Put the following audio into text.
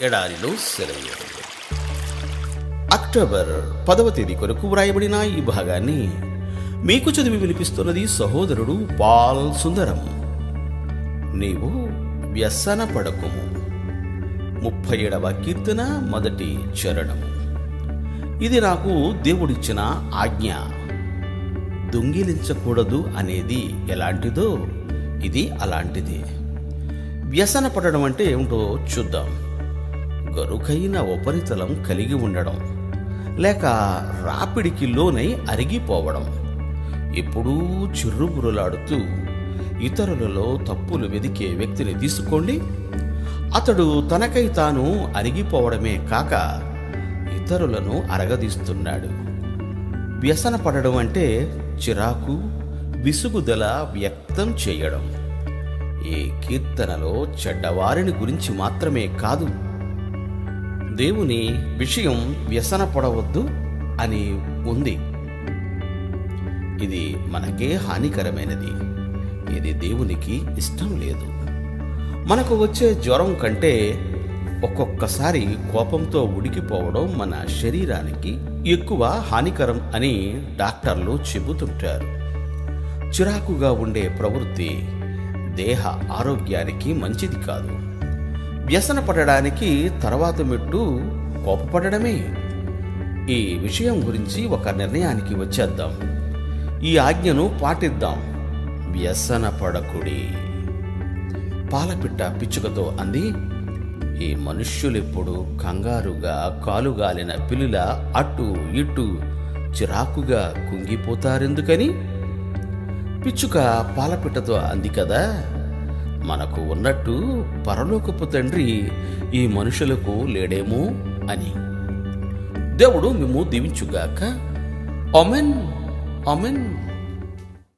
ఎడారిలో సెలయేరు. అక్టోబర్ పదవ తేదీ కొరకు వ్రాయబడిన ఈ భాగాన్ని మీకు చదివి వినిపిస్తున్నది సహోదరుడు పాల్ సుందరం. నీవు వ్యసన పడకుము. ముప్పై ఏడవ కీర్తన మొదటి చరణం. ఇది నాకు దేవుడిచ్చిన ఆజ్ఞ. దొంగిలించకూడదు అనేది ఎలాంటిదో ఇది అలాంటిది. వ్యసన పడడం అంటే ఏమిటో చూద్దాం. గరుకైన ఉపరితలం కలిగి ఉండడం లేక రాపిడికి లోనై అరిగిపోవడం. ఎప్పుడూ చిర్రుబురులాడుతూ ఇతరులలో తప్పులు వెదికే వ్యక్తిని తీసుకోండి. అతడు తనకై తాను అరిగిపోవడమే కాక ఇతరులను అరగదీస్తున్నాడు. వ్యసన పడడం అంటే చిరాకు విసుగుదల వ్యక్తం చేయడం. ఈ కీర్తనలో చెడ్డవారిని గురించి మాత్రమే కాదు దేవుని విషయం వ్యసన పడవద్దు అని ఉంది. ఇది మనకే హానికరమైనది. ఇది దేవునికి ఇష్టం లేదు. మనకు వచ్చే జ్వరం కంటే ఒక్కొక్కసారి కోపంతో ఉడికిపోవడం మన శరీరానికి ఎక్కువ హానికరం అని డాక్టర్లు చెబుతుంటారు. చిరాకుగా ఉండే ప్రవృత్తి దేహ ఆరోగ్యానికి మంచిది కాదు. వ్యసన పడడానికి తర్వాత మెట్టు కోపపడమే ఈ విషయం గురించి ఒక నిర్ణయానికి వచ్చేద్దాం. ఈ ఆజ్ఞను పాటిద్దాం. వ్యసన పడకుడి. పాలపిట్ట పిచ్చుకతో అంది ఈ మనుష్యులెప్పుడు కంగారుగా కాలుగాలిన పిల్లుల అటు ఇటు చిరాకుగా కుంగిపోతారెందుకని? పిచ్చుక పాలపిట్టతో అంది కదా! మనకు ఉన్నట్టు పరలోకపు తండ్రి ఈ మనుషులకు లేడేమో అని. దేవుడు మేము దీవించుగాక. Amen amen